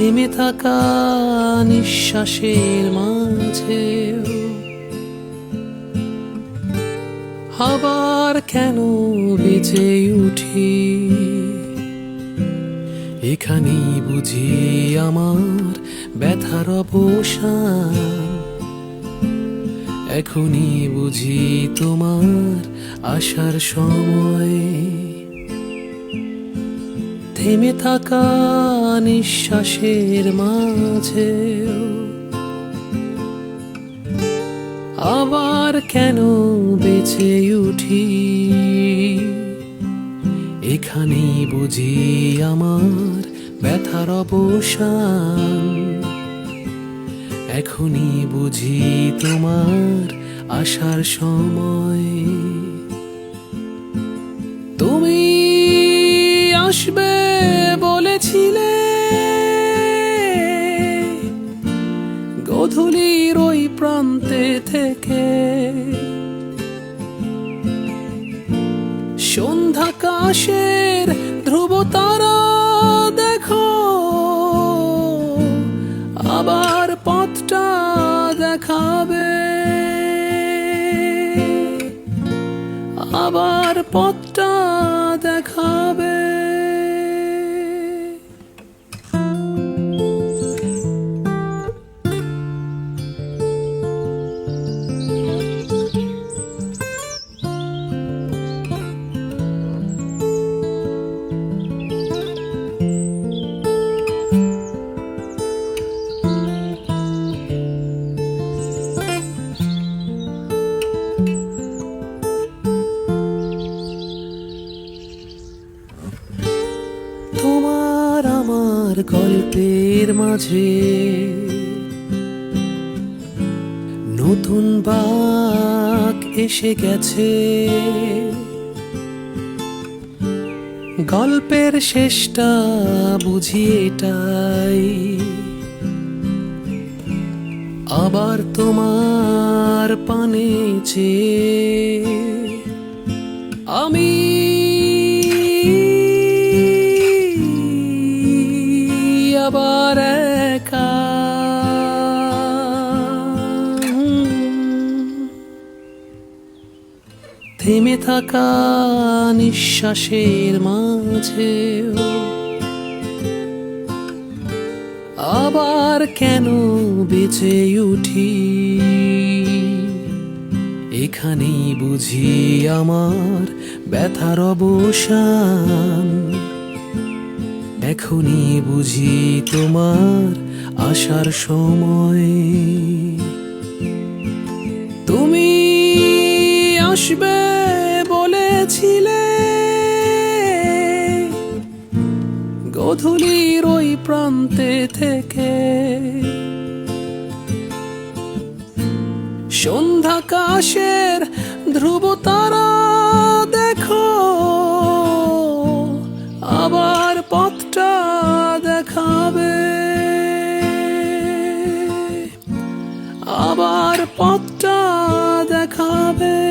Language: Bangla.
থেমে থাকা নিঃশ্বাসের মাঝে। আবার কেন বেঁচে উঠি? এখানেই বুঝি আমার ব্যথার অবসান। এখনই বুঝি তোমার আসার সময়। থেমে থাকা নিঃশ্বাসের মাঝে। আবার কেন বেঁচে উঠি? এখানেই বুঝি আমার ব্যথার অবসান। এখনই বুঝি তোমার আসার সময়। আসবে বলেছিলে। গধূলির ওই প্রান্তে থেকে। সন্ধ্যাকাশের ধ্রুব তারা দেখো। আবার পথটা দেখাবে। আবার পথটা দেখাবে। মাঝে নতুন বাক এসে গেছে। গল্পের শেষটা বুঝি এটাই। আবার তোমার পানে চেয়ে আমি থেমে থাকা নিঃশ্বাসের মাঝে আবার কেন বেঁচে উঠি? এখানেই বুঝি আমার ব্যথার অবসান। এখনই বুঝি তোমার আসার সময়। তুমি আসবে বলেছিলে। গধূলির ওই প্রান্তে থেকে। সন্ধ্যাকাশের ধ্রুব তারা দেখো, আবার পথটা দেখাবে। আবার পথটা দেখাবে।